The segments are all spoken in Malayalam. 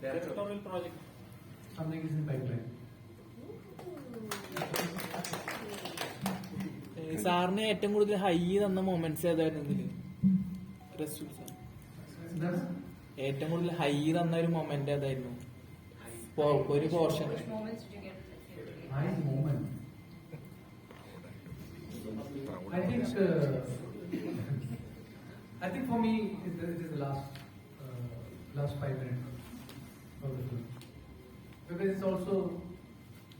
Directorial project. Something is in pipeline. സാറിന് ഏറ്റവും കൂടുതൽ ഹൈ തന്ന മൊമെന്റ്സ് ഏതായിരുന്നു ഇതിൽ റസൂൽ സാർ ഏറ്റവും കൂടുതൽ ഹൈ തന്ന ഒരു മൊമെന്റ് ഏതായിരുന്നു ഒരു portion. I think, uh, I think for me, it, it is the last, uh, last five minutes of. Because it's also,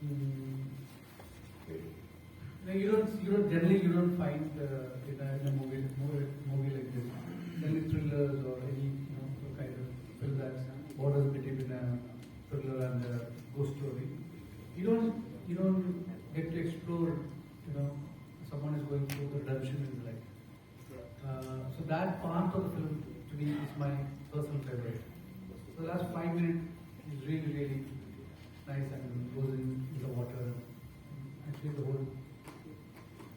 mm, you, don't, you don't, generally you don't find uh, in, a, in a movie, movie, movie like this, any thrillers or any, you know, kind of film that borders between a thriller and a ghost story. You don't, you don't get to explore, you know, someone is going through the redemption in life. Uh, so that part of the film to me is my personal. So the last five minutes is really, really nice and goes in, the water. Actually, the whole,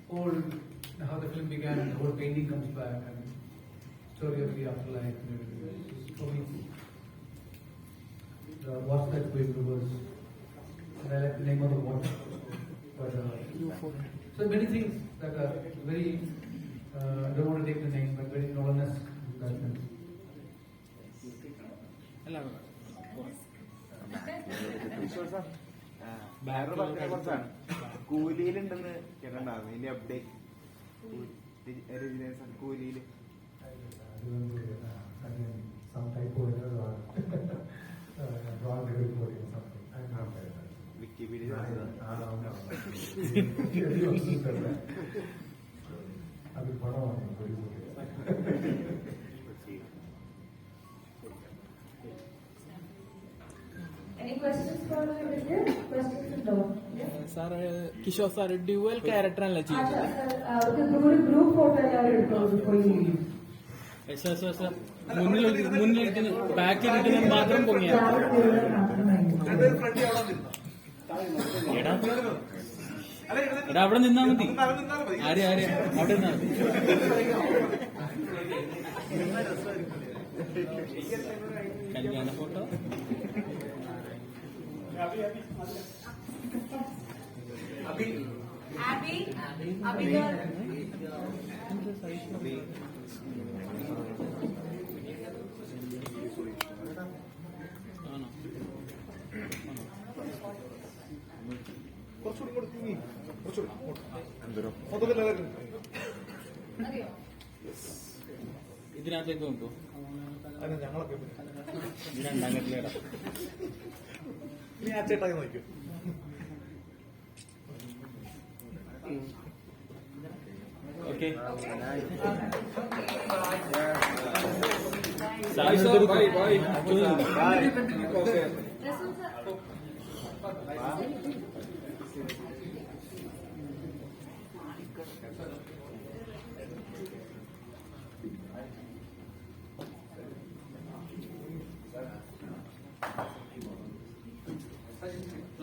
whole how the film began, the whole painting comes back and story of the afterlife and everything. It's for me, the What's That Going Rivers. And I like the name of the water. But, uh, so many things that are very, uh, I don't want to take the name, but very Nolan-esque വേറൊരു പത്തിനെ കുറിച്ചാണ്. കൂലിയിലുണ്ടെന്ന് കേട്ടിട്ടുണ്ടായിരുന്നു. ഇതിന്റെ update Rajaneeshan കൂലിയിൽ. Wikipedia remember uh, sir Kishore sir dual character അല്ല അച്ഛാ, ചെയ്യുന്നത് മുന്നിൽ മുന്നിലിരിക്കുന്ന ബാക്കിൽ ഇരിക്കുന്നത് മാത്രം പൊങ്ങിയ. എടാ. എടാ അവിടെ നിന്നാ മതി. ആരെ ആരെ? അവിടെ നിന്നാ മതി. കല്യാണ ഫോട്ടോ? കുറച്ചുകൂടി കൂടി തിങ്ങി. കുറച്ചുകൂടി. മൊത്തത്തിൽ? ഇതിനകത്തേക്ക് നോക്കൂ ഞങ്ങളൊക്കെ പിന്നെ. ഇത് രണ്ടാം കെട്ടിലേടാ നീ ആ ചേട്ടായി നോക്കൂ ഓക്കെ